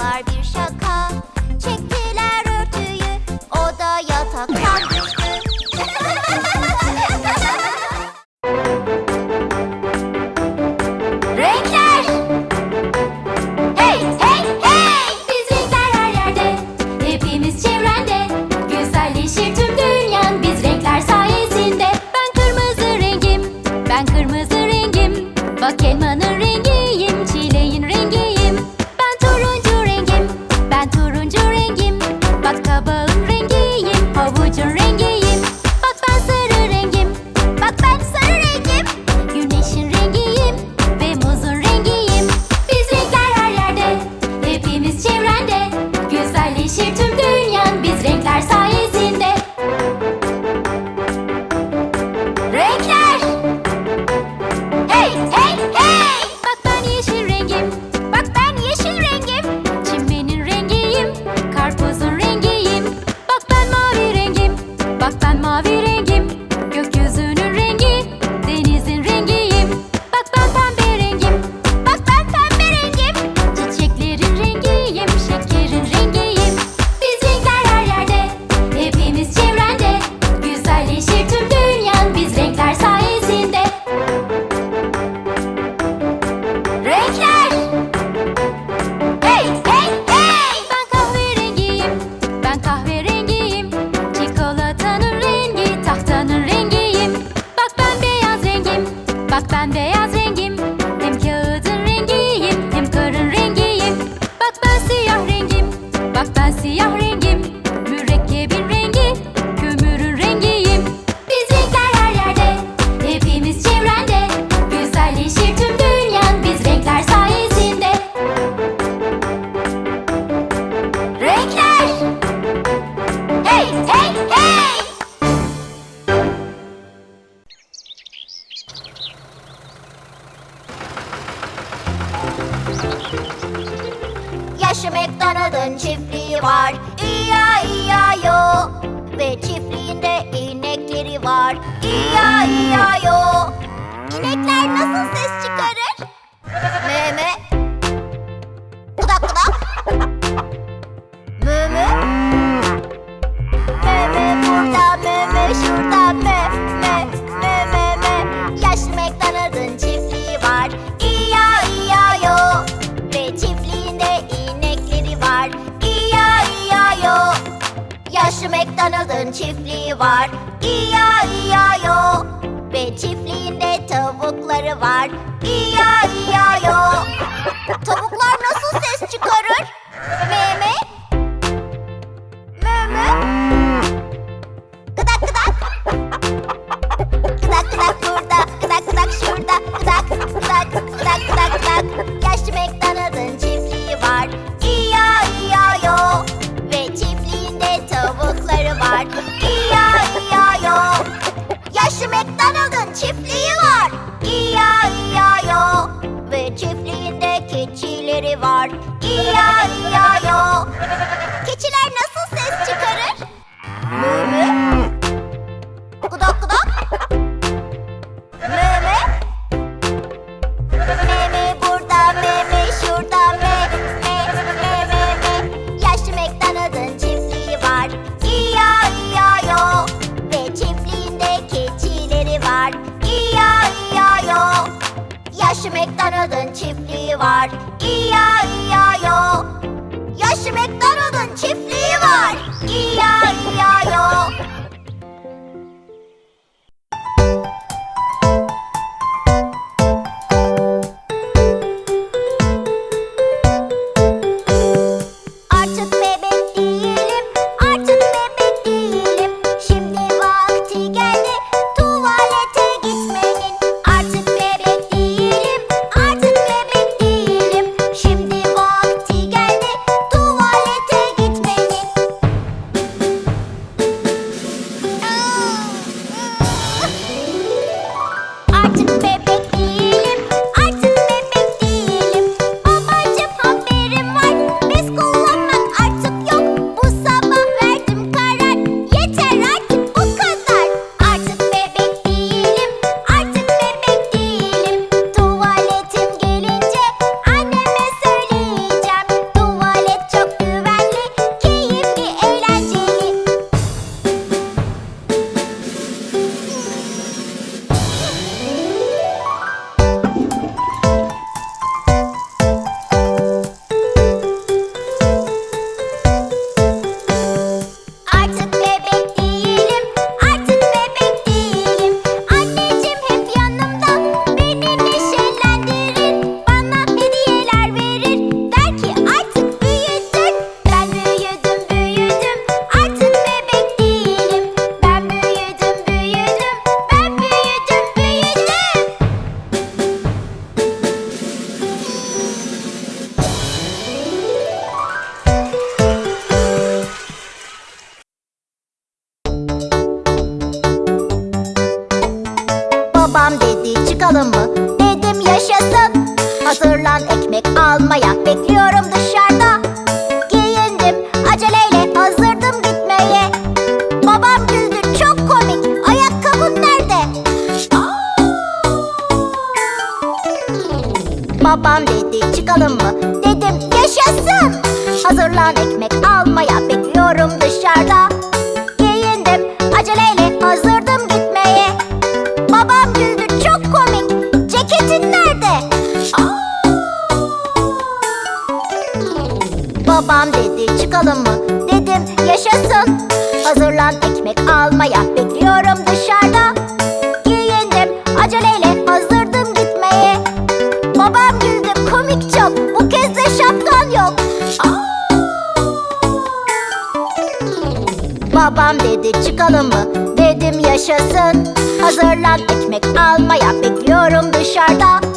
Yollar bir şaka 我不禁 Bak ben beyaz başı McDonald'ın çiftliği var. İya iya yo. Ve çiftliğinde inekleri var. İya iya yo. İnekler nasıl ses çıkıyor? var. İya iya yo. Yaşlı McDonald'ın çiftliği var. İya iya yo. Ve çiftliğinde tavukları var. İya iya yo. Tavuklar nasıl ses çıkarır? Me いやいやよ。Yaşı McDonald'ın çiftliği var. İya iya yo. Yaşı McDonald'ın çiftliği var. İya iya yo. almayalım mı? Dedim yaşasın Hazırlan ekmek almaya bekliyorum dışarıda yaşasın. Hazırlan ekmek almaya bekliyorum dışarıda.